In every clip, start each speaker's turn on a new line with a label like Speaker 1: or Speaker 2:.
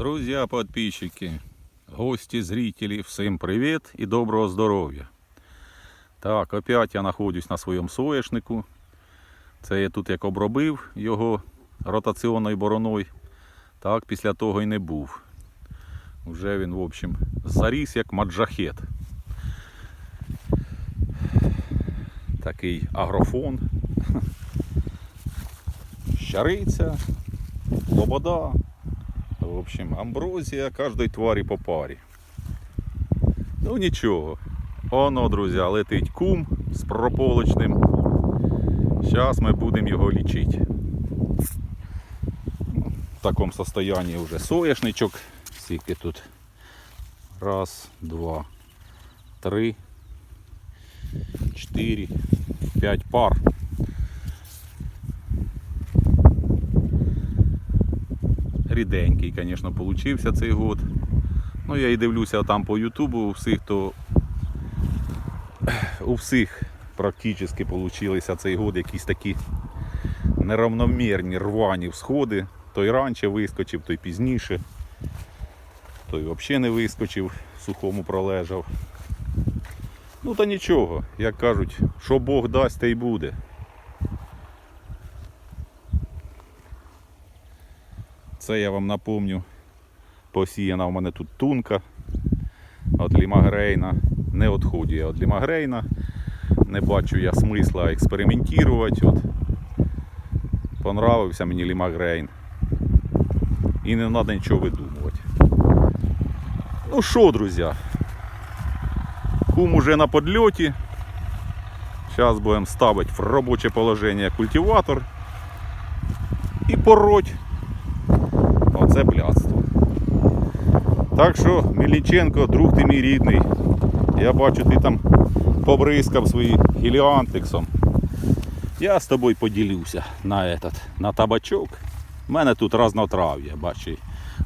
Speaker 1: Друзья, подписчики, гости, зрители, всем привет и доброго здоров'я. Так, опять я знаходжусь на своєму соєшнику. Це я тут як обробив його ротаційною бороною. Так, після того і не був. Вже він, в общем, заріс як маджахет. Такий агрофон. Щариця, лобода. В общем, амброзія кожної тварі по парі. Ну нічого. Оно, друзі, летить кум з прополочним. Зараз ми будемо його лічити. В такому состоянии вже соняшничок. Скільки тут? Раз, два, три, чотири, п'ять пар. Ріденький, звісно, получився цей год. Ну, я і дивлюся там по Ютубу у всіх, то у всіх практично получилися цей год якісь такі неравномірні рвані всходи. Той раніше вискочив, той пізніше. Той взагалі не вискочив, сухому пролежав. Ну та нічого, як кажуть, що Бог дасть, те й буде. Це я вам напомню. Посіяна в мене тут тунка від лімагрейна. Не відходю я від лімагрейна. Не бачу я смисла експериментувати. От. Понравився мені лімагрейн. І не треба нічого видумувати. Ну що, друзі? Кум уже на подльоті. Зараз будемо ставити в робоче положення культиватор і пороть. Оце блядство. Так що, Міліченко, друг ти мій рідний. Я бачу, ти там побризкав свої гіліантексом. Я з тобою поділюся на этот, на табачок. У мене тут разнотрав'я, бачу.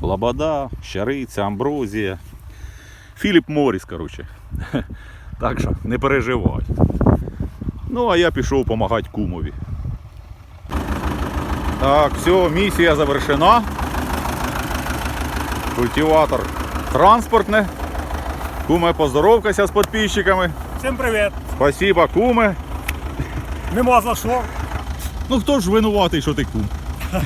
Speaker 1: Лобода, щариця, амброзія. Філіп Моріс, коротше. Так що не переживай. Ну, а я пішов допомагати кумові. Так, все, місія завершена. Культиватор транспортне. Куме, поздоровкайся з підписчиками.
Speaker 2: Всім привіт!
Speaker 1: Спасибо, куме.
Speaker 2: Нема за що.
Speaker 1: Ну хто ж винуватий, що ти кум?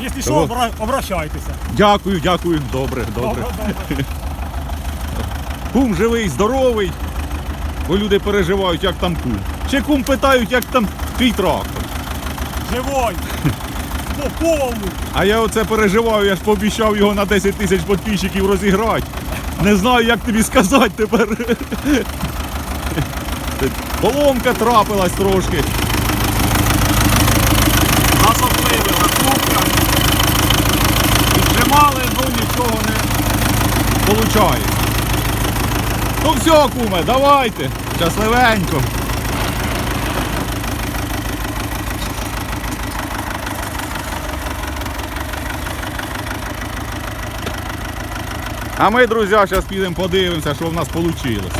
Speaker 2: Якщо що,
Speaker 1: Ого.
Speaker 2: обращайтеся.
Speaker 1: Дякую, дякую. Добре, добре.
Speaker 2: добре.
Speaker 1: Кум живий, здоровий. Бо люди переживають, як там кум. Ще кум питають, як там твій трактор.
Speaker 2: Живой! По!
Speaker 1: А я оце переживаю, я ж пообіцяв його на 10 тисяч підписчиків розіграти. Не знаю, як тобі сказати тепер. Поломка трапилась трошки. Нас обливила трубка. Піджимали, ну нічого не виходить. Ну все, куме, давайте. Щасливенько. А ми, друзі, зараз підемо подивимося, що в нас вийшло.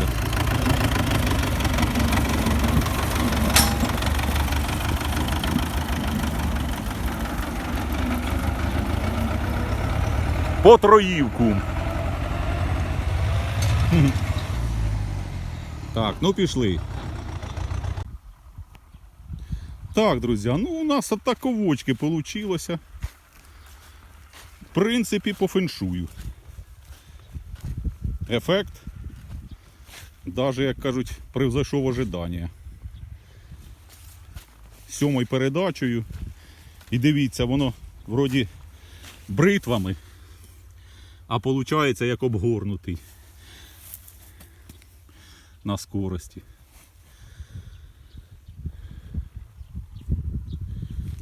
Speaker 1: Потроїв кум. Так, ну пішли. Так, друзі, ну у нас от таковочки вийшло. В принципі, по феншую. Ефект, даже, як кажуть, превзойшов ожидання. Сьомою передачею. І дивіться, воно вроді бритвами, а виходить як обгорнутий на скорості.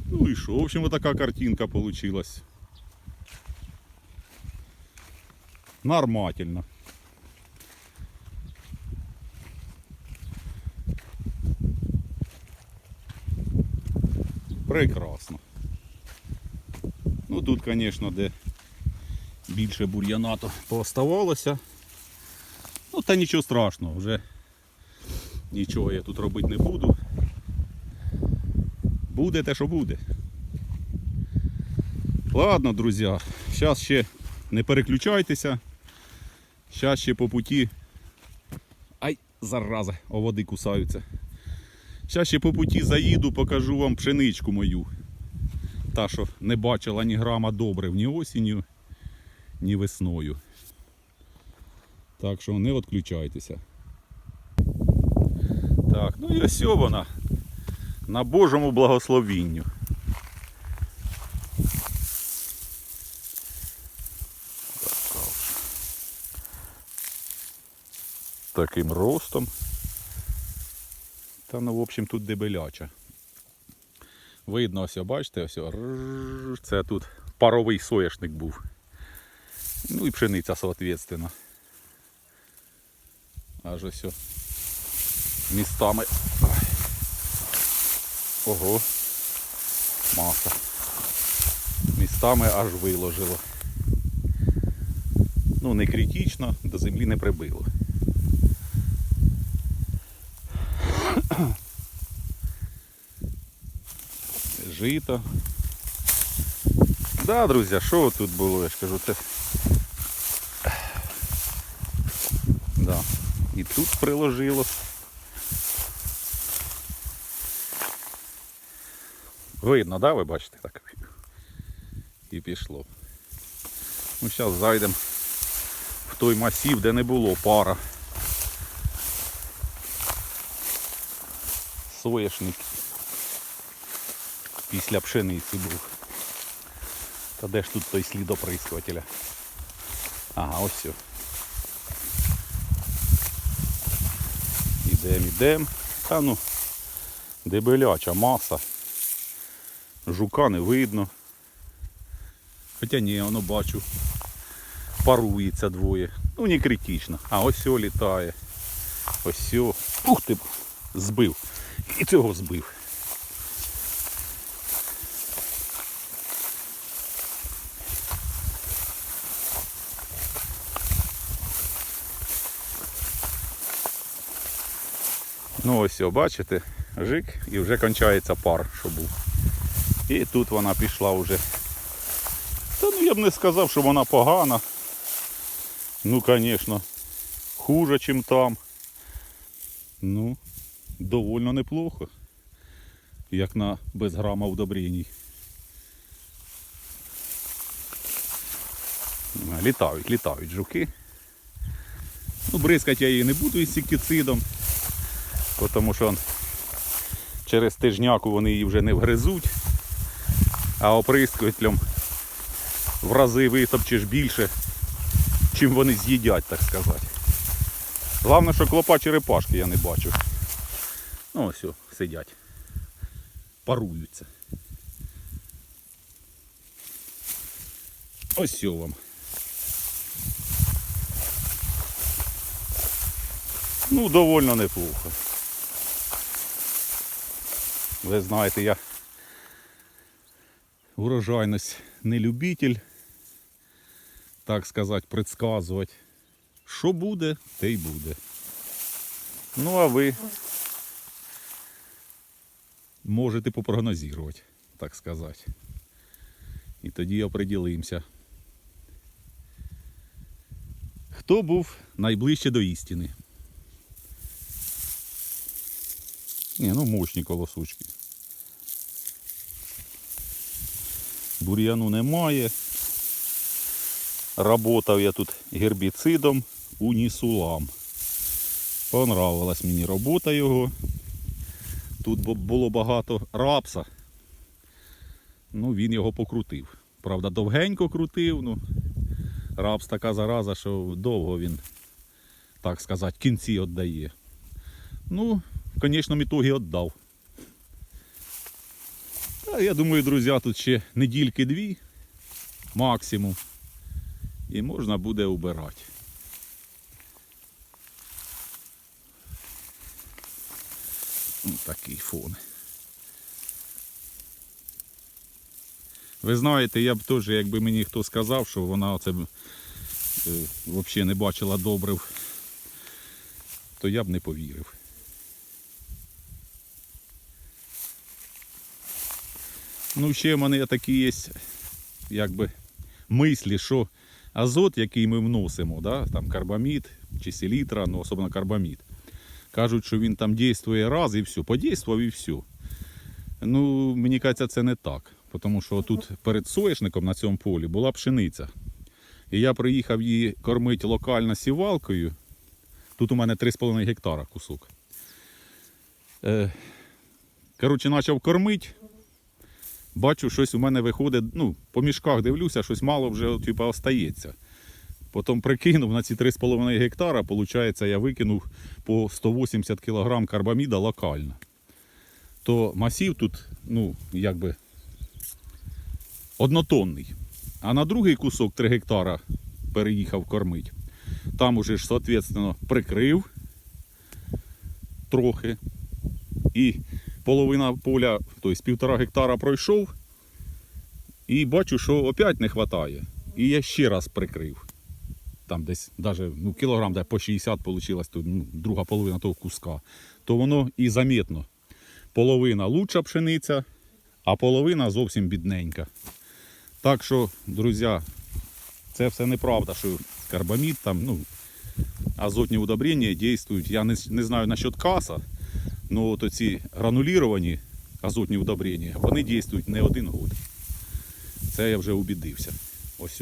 Speaker 1: Ну і що? В общем, така картинка вийшла. Нормально. Прекрасно. Ну тут, звісно, де більше бур'яна пооставалося. Ну та нічого страшного, вже нічого я тут робити не буду. Буде те, що буде. Ладно, друзі, зараз ще не переключайтеся. Щас ще по путі. Ай, зараза, води кусаються. Щас ще по путі заїду, покажу вам пшеничку мою. Та, що не бачила ні грама добрив ні осінню, ні весною. Так що не відключайтеся. Так, ну і ось вона. На Божому благословінню. Таким ростом. Та ну, в общем, тут дебеляча. Видно, ось, бачите, ось, це тут паровий соняшник був. Ну і пшениця, соответственно. Аж ось містами. Ого. Маса. Містами аж виложило. Ну, не критично, до землі не прибило. Жито. Да, друзі, що тут було, я ж кажу, це. Да. І тут приложило. Видно, да, ви бачите так? І пішло. Ну, зараз зайдемо в той масів, де не було пара. Соєшник після пшениці був. Та де ж тут той слід оприскувателя? Ага, ось все. Ідем, ідем. Та ну, дебеляча маса. Жука не видно. Хоча ні, воно бачу. Парується двоє. Ну не критично. А ось все літає. Ось все. Ух ти! Збив. І цього збив. Ну ось, о, бачите, жик і вже кончається пар, що був. І тут вона пішла вже. Та ну я б не сказав, що вона погана. Ну, звісно, хуже, ніж там. Ну, довольно неплохо. Як на без грама удобреній. Літають, літають жуки. Ну, бризкати я її не буду із сіктицидом, тому що через тижняку вони її вже не вгризуть, а оприскувателем в рази витопчеш більше, чим вони з'їдять, так сказати. Головне, що клопа черепашки я не бачу. Ну ось сидять. Паруються. Ось вам. Ну, довольно неплохо. Ви знаєте, я урожайність не любитель, так сказати, предсказувати. Що буде, те й буде. Ну, а ви можете попрогнозувати, так сказати. І тоді оприділимося. Хто був найближче до істини? Ні, ну мощні колосочки. Бур'яну немає. Работав я тут гербіцидом унісулам. Понравилась мені робота його. Тут було багато рапса. Ну, він його покрутив. Правда, довгенько крутив, ну рапс така зараза, що довго він, так сказати, кінці віддає. Ну, в конечному ітогі віддав. Та, я думаю, друзі, тут ще недільки дві максимум. І можна буде убирати. Такий фон. Ви знаєте, я б теж, якби мені хто сказав, що вона оце б, е, взагалі не бачила добрив, то я б не повірив. Ну, ще в мене такі є, якби, мислі, що азот, який ми вносимо, да, там карбамід чи селітра, ну особливо карбамід. Кажуть, що він там дійствує раз і все, подійствував і все. Ну, мені кажеться, це не так. Тому що тут перед соєшником на цьому полі була пшениця. І я приїхав її кормити локально сівалкою. Тут у мене 3,5 гектара кусок. Е, коротше, почав кормити. Бачу, щось у мене виходить, ну, по мішках дивлюся, щось мало вже типу, остається. Потім прикинув на ці 3,5 гектара, виходить, я викинув по 180 кг карбаміда локально. То масів тут, ну, якби однотонний. А на другий кусок 3 гектара переїхав кормить. Там уже ж, соответственно, прикрив трохи. І половина поля, тобто півтора гектара пройшов. І бачу, що опять не вистачає. І я ще раз прикрив. Там десь даже, ну, кілограм де по 60 вийшло, то, ну, друга половина того куска. То воно і замітно. Половина лучша пшениця, а половина зовсім бідненька. Так що, друзі, це все неправда, що карбамід там, ну, азотні удобрення дійствують. Я не, не знаю насчет каса, але от оці грануліровані азотні удобрення, вони дійствують не один год. Це я вже убідився. Ось,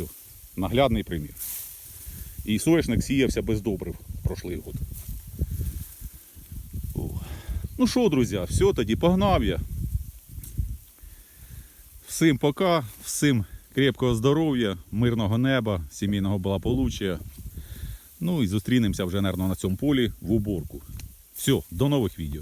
Speaker 1: наглядний примір. І соняшник сіявся без добрив прошлий год. Ну що, друзі, все, тоді погнав я. Всім пока, всім крепкого здоров'я, мирного неба, сімейного благополуччя. Ну і зустрінемося вже, наверное, на цьому полі в уборку. Все, до нових відео.